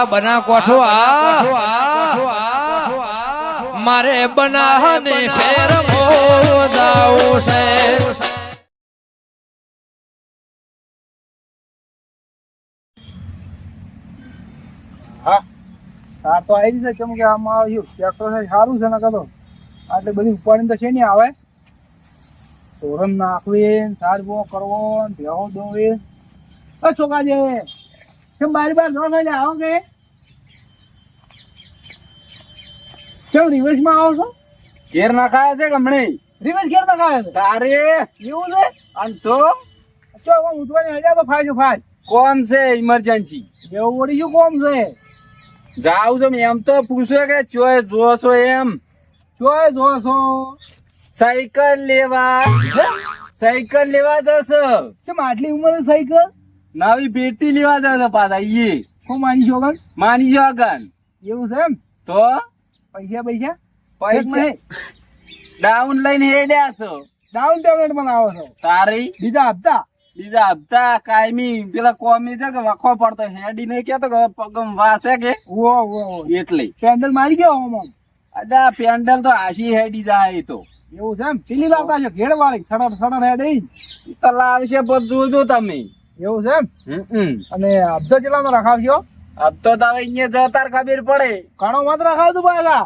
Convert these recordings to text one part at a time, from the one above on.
આ બના કોઠો આ. મારે બનાહને ફેર મોદાવું છે. હા. આ તો આવી છે કેમ કે આમાં આવ્યું ટ્રેક્ટર છે સારું છે ને કદો આટલી બધી ઉપાડી તો છે નહીં આવે. તોરણ નાખવી સારવો બો કરવો ને ભેહો દોવી એ છોકરા કેમ બારી બાર ન આવો કે? કેમ રિવેશમાં આવો છો? ઘેર નાખાયા છે ગમણે રિવર્સ ઘેર ના ખાય છે? તારે? એવું છે? અને તો? ચો હું ઉઠવાની હજા તો ફાજો ફાજ કોમ છે ઇમરજન્સી એવું વળી શું કોમ છે? જાવ તો એમ તો પૂછ્યો કે ચોય જો છો એમ? ચોય જો છો સાયકલ લેવા. સાયકલ લેવા જશો. ચમ આટલી ઉંમરે સાયકલ? નવી પેટી લેવા જશો પાછા ઈ હું માની છોકરા માની જો આગળ. એવું છે એમ? તો? પૈસા પૈસા? પૈસા? ડાઉન લઈને હેડ્યા છો. ડાઉન પેમેન્ટ પણ આવો છો? તારી? બીજા હપ્તા? બીજા હપ્તા? કાયમી. પેલા કોમી છે કે વખો પડતો? હેડી નહીં કેતો કે પગમ વાસે કે? ઓ ઓ એટલે. પેન્ડલ મારી ગયો આમ અદા પેન્ડલ તો આશી હેડી જાય તો. એવું છે એમ? પેલી લાવતા છે? ઘેડ વાળી સડર સડર હેડ તો લાવશે બધું જો તમે. એવું છે એમ? હમ અને હપ્તો ચેલા નો રખાવશો? અબ તો તારે અહીંયા જતાર ખબર પડે. ઘણો મત રખાવતું પાછા.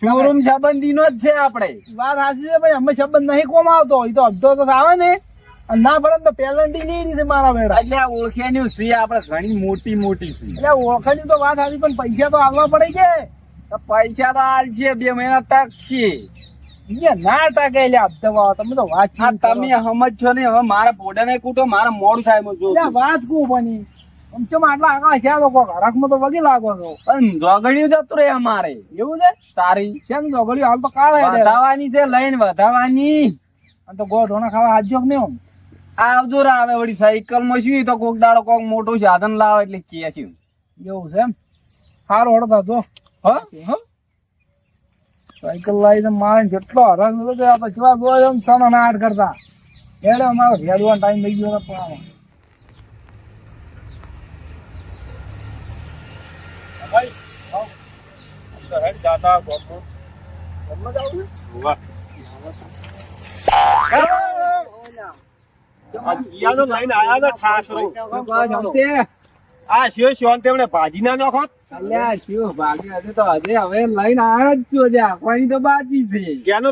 શોરૂમ સંબંધી નો જ છે આપણે. વાત સાચી છે ભાઈ અમે સંબંધ નહીં કોમ આવતો. એ તો અડધો તો આવે ને. ના ભરત પેલન્ટી નહીં રહી છે મારા વેડા. એટલે ઓળખેની સી આપણે ઘણી મોટી મોટી સી એટલે ઓળખેની તો વાત સાચી પણ પૈસા તો આવવા પડે કે? પૈસા તો હાલ છે બે મહિના તક છે. ના ટકે તમે તો વાત તમે સમજ છો ને હવે મારા પોડાને કુટો મારા મોડ સાહેબ જો વાત કુ બની? આમ ચમ આટલા આગળ છે? તો કોક તો વગી લાગો છો. જોગણ્યું જતું રે અમારે. એવું છે? તારી કેમ જોગળ્યું હાલ તો કાળા વધાવાની છે લઈને વધાવાની અને તો ગોળ ખાવા હાથ જોક નહીં આવજો રે આવે વળી સાયકલમાં શું તો કોક દાડો કોક મોટું સાધન લાવે એટલે કે છે. એવું છે એમ? સારું હડતા જો. હા? સાયકલ લાવી મારે જેટલો હરાશ નતો કે જોયો એમ સનો આઠ કરતા. એટલે અમારો ભેડવાનો ટાઈમ થઈ ગયો પણ. ઈયાનો લઈને આયા તા ઠાસરો. આ શિવ શિવન તેમણે ભાજી ના નાખો અલ્યા આવ્યો જ છું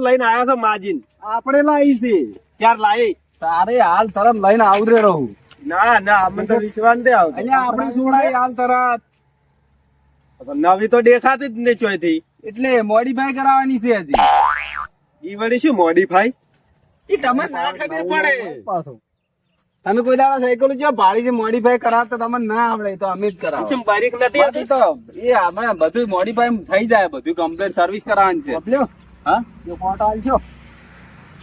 લઈને આયા છો માજીન આપણે લાવી છે ત્યાર લાવી તારે હાલ તરત લઈને આવરે રહું ના ના અમને તો વિશ્વાસ નથી આવતો આપણે સોડાઈ હાલ તરત નવી તો દેખાતી જ નહીં ચોથી એટલે મોડીફાઈ કરાવવાની છે હજી. ઈ વળી શું મોડીફાઈ ઈ તમને ના ખબર પડે. પાછો. તમે કોઈ દાડા સાયકલ જો ભાડી જે મોડીફાઈ કરાવતા તમને ના આવડે તો અમે જ કરાવો. કેમ બારીક નથી તો એ આપણે બધું મોડીફાઈ થઈ જાય બધું કમ્પ્લીટ સર્વિસ કરાવવાની છે. બબલ્યો હા? જો કોટ આલશો.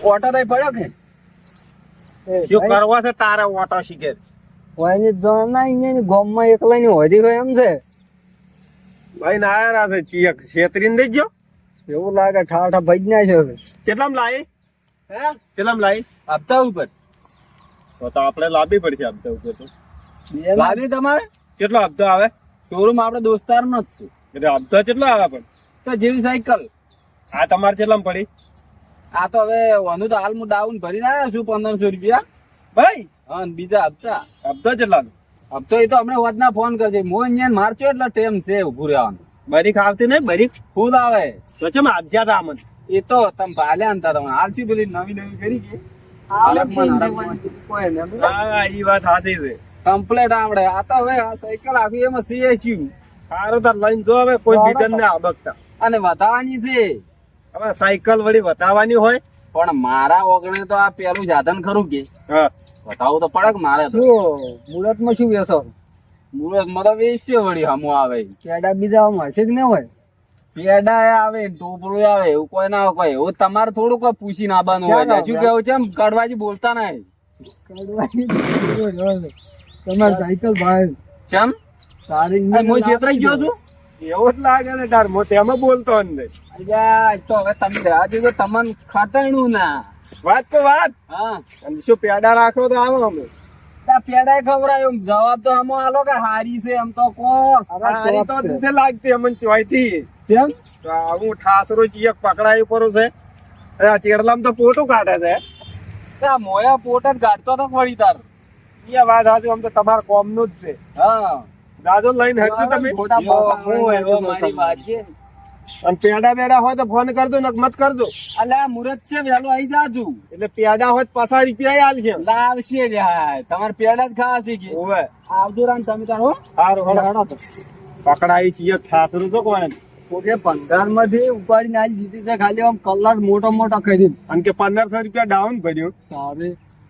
ઓટો તો પડ્યો કે? શું કરવા છે તારા ઓટો શીખે? કોઈને જણ ના ગોમમાં એકલા ની હોધી ગયો એમ છે. ભાઈ ના આયા છે ચિયક. છેતરીને ગયો એવું લાગે ઠાઠા ભાઈ ના છે હવે. કેટલામ લાવી હે? કેટલામ લાવી હપ્તા ઉપર. તો તો આપણે લાવવી પડશે હપ્તા ઉપર તો. લાવી તમારે? કેટલો હપ્તો આવે? શોરૂમ આપણે દોસ્તાર નો જ છે. એટલે હપ્તો કેટલો આવે પણ? તો જેવી સાયકલ. આ તમારે કેટલામ પડી? આ તો હવે વાનું તો હાલ હું ડાઉન ભરીને આવ્યો છું પંદરસો રૂપિયા. ભાઈ! હા અને બીજા હપ્તા. હપ્તો કેટલાનો તો એ તો હમણાં વધના ફોન કરશે. હું અહીંયા મારચો એટલે ટેમ છે ઉભું રહેવાનું. બરીક આવતી નહીં બરીક ફૂલ આવે. તો ચમ આપજા તા અમને એ તો તમે ભાલ્યા અંતર હાલ શું પેલી નવી નવી કરી કે? હા ઈ વાત સાચી છે. કમ્પ્લેટ આવડે. આ તો હવે આ સાયકલ આવી એમાં સીએસયુ સારું તાર લઈને જો હવે કોઈ બીજન ને આબકતા અને વધાવાની છે. હવે સાયકલ વળી વધાવાની હોય પણ મારા ઓગણે તો આ પેલું સાધન ખરું કે? બતાવું તો પડે મારે તો. મુહૂર્તમાં શું વેસો મુરતમાં તો વેચ્યો વળી હમું આવે. પેડા બીજા હશે કે ના હોય? પેડા આવે ટોપરું આવે એવું કોઈ ના કોઈ એવું તમારે થોડું કોઈ પૂછી નાખવાનું હોય. શું કેવું છે કડવાજી બોલતા નહીં. તમારે સાયકલ ભાઈ. ચમ? સારી હું છેતરાઈ ગયો છું? એવું જ લાગે ને તાર મો તેમાં બોલતો અંદર અલ્યા, તો હવે તમે રહેવા દેજો તમને ખટાણું ના. વાત તો વાત. હા. અને શું પેડા રાખો તો આવો અમે. પેડા પેડાય ખવડાવ્યો જવાબ તો આમાં આલો કે હારી છે એમ તો કો હારી તો દૂધે લાગતી અમને ચોયથી. તો હું ઠાસરો ચિયક પકડાય પરો છે. આ ચેડલામ તો પોટું કાઢે છે. આ મોયા પોટ જ કાઢતો તો વળી તાર. એ વાત હાજુ આમ તો તમારા કોમનું જ છે. હા. દાદો લઈને હટજો તમે. અને પેડા બેડા હોય તો ફોન કરજો ને મત કરજો. અલ્યા મુરત છે વહેલો આવી જાજુ. એટલે પેડા હોય તો પાછા રૂપિયા હાલ છે. લાવશે યાર તમારે પેડા જ ખાવા છે કે? ઓવે આવજો રામ તમે તારો હો. સારું હળો. પકડાઈ છીએ ઠાસરું તો કોણ પોતે પંદરમાંથી ઉપાડીને આજ જીતી છે ખાલી આમ કલર મોટો મોટો કરી. અને કે પંદરસો રૂપિયા ડાઉન ભર્યું તારે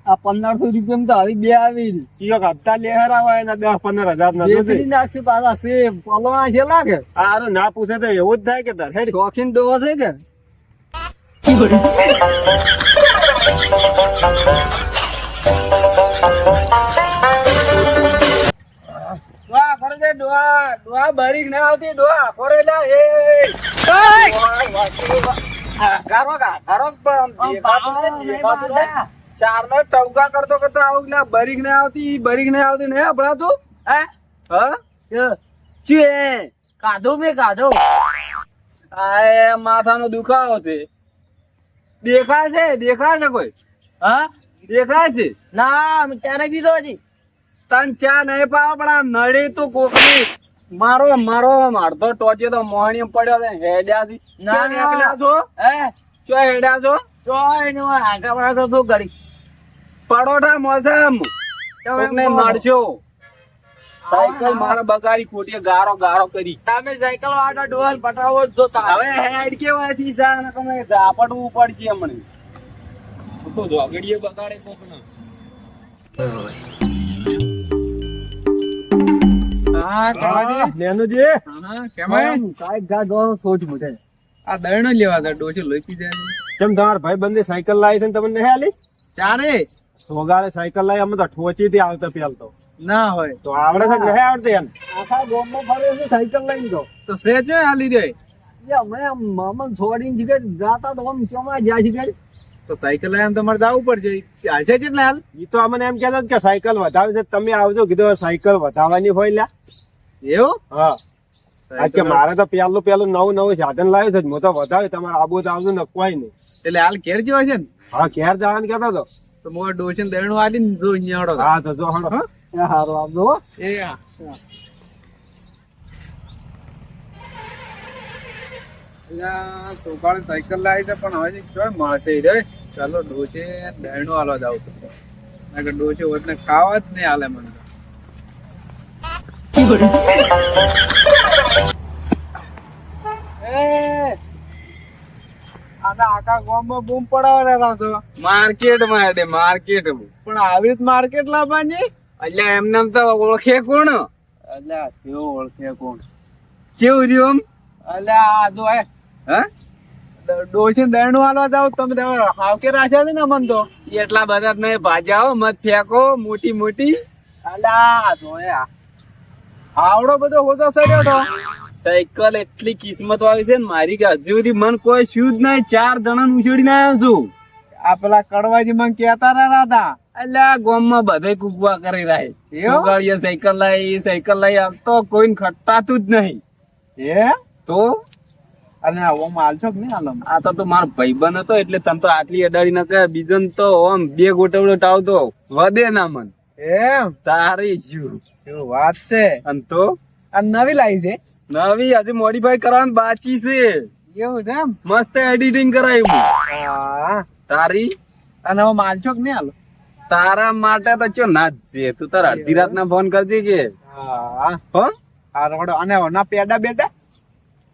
આ પંદરસો રૂપિયા તો આવી બે આવી ચિયક હપ્તા લેહર આવે એના દસ પંદર હજાર ના બેતરી નાખશે પાછા છે પલવા છે લાગે. સારું ના પૂછે તો એવું જ થાય કે તાર હેડ. શોખીન ડોહો છે કે? ડોહા કરે છે ડોહા ડોહા બારીક ના આવતી ડોહા કરે લા એ. ગારો ગા ગારો પણ ચાર નો ટવકા કરતો કરતો આવું એટલે બરીક ના આવતી બરીક ને આવતી ને આપડા તું હા? શું કાધો મે કાધો. આ માથાનો દુખાવો છે. દેખાય છે? દેખાય છે કોઈ? હા? દેખાય છે? ના ક્યારે પીધો હજી. તન ચા નહીં પાવ પણ આ નળી તું કોકની મારો મારો મારતો ટોચ્યો તો મોહણી પડ્યો છે હેડ્યા છે. ના. છો? હે? ચો હેડ્યા છો? ચોય નો આગા પાછો શું કરી પરોઠા મોસમ. કોકને નડશો સાયકલ મારા બગાડી ખોટી ગારો ગારો કરી. તમે સાયકલ વાળા ડોલ પટાવો જો હવે હેડ કેવાથી જા ને તમે ઝાપડવું પડશે હમણે. તો જોગડીએ બગાડે કોકને. આ દરણો લેવા હતા ડોસી જાય. કેમ તમારા ભાઈ બંને સાયકલ લાવી છે ને તમને હે આલી? ચારે સોગાળે સાયકલ લઈ અમે તો ઠોચી થી આવતા પેલ તો. ના હોય. તો આવડે છે નહીં આવડતી એમ? આખા ગામમાં ફરે છે સાયકલ લઈને તો. તો સેજ જો હાલી રે અમે આમ મામા છોડીને જીગર જાતા તો આમ ચોમા જ્યાં જીગર તો સાયકલ લઈને તમારે જવું પડશે. હશે કેટલા હાલ? એ તો અમને એમ કહેતા કે સાયકલ વધારે છે. તમે આવજો કીધું સાયકલ વધારવાની હોય લ્યા. એવું? હા. કે મારે તો પેલું પેલું નવું નવું સાધન લાવ્યું છે. હું તો વધારે તમારે આબુ તો આવજો ને કોઈ નહીં. એટલે હાલ ઘેર જેવો છે ને? હા ઘેર જવાનું કેતો હતો તો મોર ડોસી દરણું હાલી ને જો અહીંયા આવડો હા તો જો હણો એ હારું આપજો એ હા છોકરાને સાયકલ લાવી છે પણ હવે ક્યાં મળશે રે ચાલો ડોસે દરણું હાલવા જાવ તો ડોસે હોત ને ખાવા જ નહીં હાલે મને તો. એ આના આખા ગામમાં બૂમ પડાવવા છો માર્કેટમાં એટલે માર્કેટ પણ આવી રીત માર્કેટ લાવવાની? એટલે એમને તો ઓળખે કોણ? અલ્યા કેવો ઓળખે કોણ? કેવું રહ્યું એટલે આ જો હે? હે ડોસી દરણું હાલવા જાવ તમે તમે હાવકે રાખ્યા છે ને મન તો. એટલા બધા તમે ભાજાઓ મત ફેંકો મોટી મોટી. અલ્યા જો હે આવડો બધો હોતો સર્યો તો. સાયકલ એટલી કિસ્મત વાળી છે ને મારી કે હજુ સુધી મન કોઈ શું જ નહીં ચાર જણા ઉછળીને આવ્યો છું. આ પેલા કડવાજી મને કેતા રહ્યા હતા એટલે ગામમાં બધે કુકવા કરી રહે ગાડીએ સાયકલ લાવી સાયકલ લાવી આમ તો કોઈને ખટાતું જ નહીં. એ તો? અને ઓમ હાલશો કે નહીં આલમ આ તો તું મારો ભાઈબંધ હતો એટલે તને તો આટલી અડાડી ના કહે બીજો તો ઓમ બે ગોટવડો ટાવતો વધે ના મન. એમ? તારી જુ. વાત છે. અને તો? આ નવી લાવી છે. નવી હજી મોડીફાઈ કરવાનું બાકી છે. એવું છે મસ્ત એડિટિંગ કરાયું તારી? અને હવે માલશો કે નહીં હાલો? તારા માટે તો ચો ના જ છે. તું તારા અડધી રાત ના ફોન કરજે કે. હા. હો? રોડો અને ના પેડા બેટા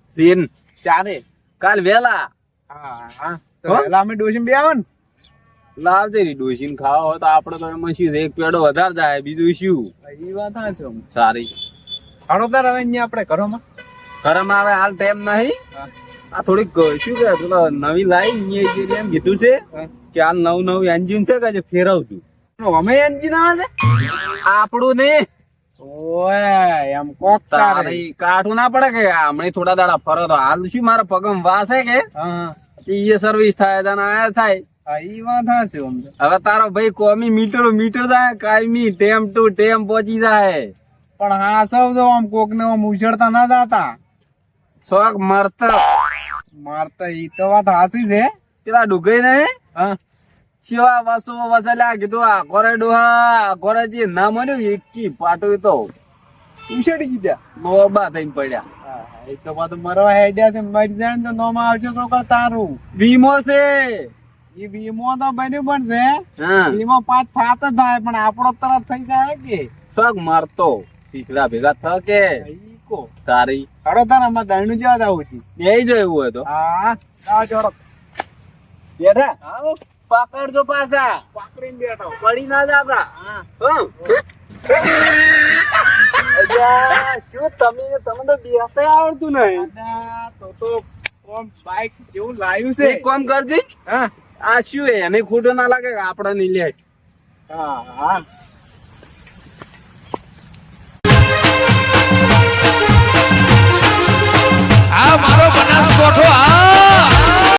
સીન. ચારે. કાલ વેલા. હા. હા તો હો? અમે ડોસી બે આવે ને લાવજે રી ડોસીને ખાવા હોય તો આપડે તો એમાં શું એક પેડો વધારે જાય બીજું શું? એ વાત હા છે. સારી. હળો આવે અહીંયા આપણે ઘરોમાં? ઘરમાં આવે હાલ ટાઈમ નહીં. આ થોડીક શું કે પેલો નવી લાઈ અહીંયા એમ કીધું છે કે હાલ નવું નવું એન્જિન છે કે ફેરવતું. અમે એન્જિન આવે છે? આપણું નહીં ઓય એમ કોક તારી કાઠું ના પડે કે હમણાં થોડા દાડા ફરો તો. હાલ શું મારા પગમ વાસે કે? એ સર્વિસ થાય તને આ થાય. ઈ વાત હાશે હવે તારો ભાઈ કોમી મીટર મીટર જાય કાયમી ટેમ ટુ ટેમ પહોંચી જાય. પણ આ સૌ તો આમ કોક ને આમ ઉછળતા ના જાતા. શોખ મરત. મારતા ઈ તો વાત હાસી છે. પેલા ડુગઈ ને? હા. શિવા વસો વસલ્યા કીધું આ કોરે ડુહા આ કોરે જે ના મળ્યું એકી પાટું તો ઉછળી ગયા લોબા થઈને પડ્યા. એ તો પાછું મરવા હેડ્યા છે મરી જાય ને તો નોમાં આવશે તો તારું. વીમો છે. એ વીમો તો બન્યું પણ છે. હા. વીમો પાંચ ફાત જ થાય પણ આપણો તરત થઈ જાય કે? શોખ મારતો. તીસરા ભેગા ઈ તારી. હડો તાર અમારે દાણું જેવા જ આવું છે. એ જો હોય તો. હા. આ જોડો બેઠા? આવો. પકડજો પાછા. પકડીને બેઠો પડી ના જાતા. હા. શું તમે તો બેસતા આવડતું નહીં. તો તો બાઈક જેવું લાવ્યું છે. એક કોમ કરજે. હા. આ શું એને ખોટો ના લાગે કે આપણે નહીં લે હા હા. આ મારો બનાસકોઠો આ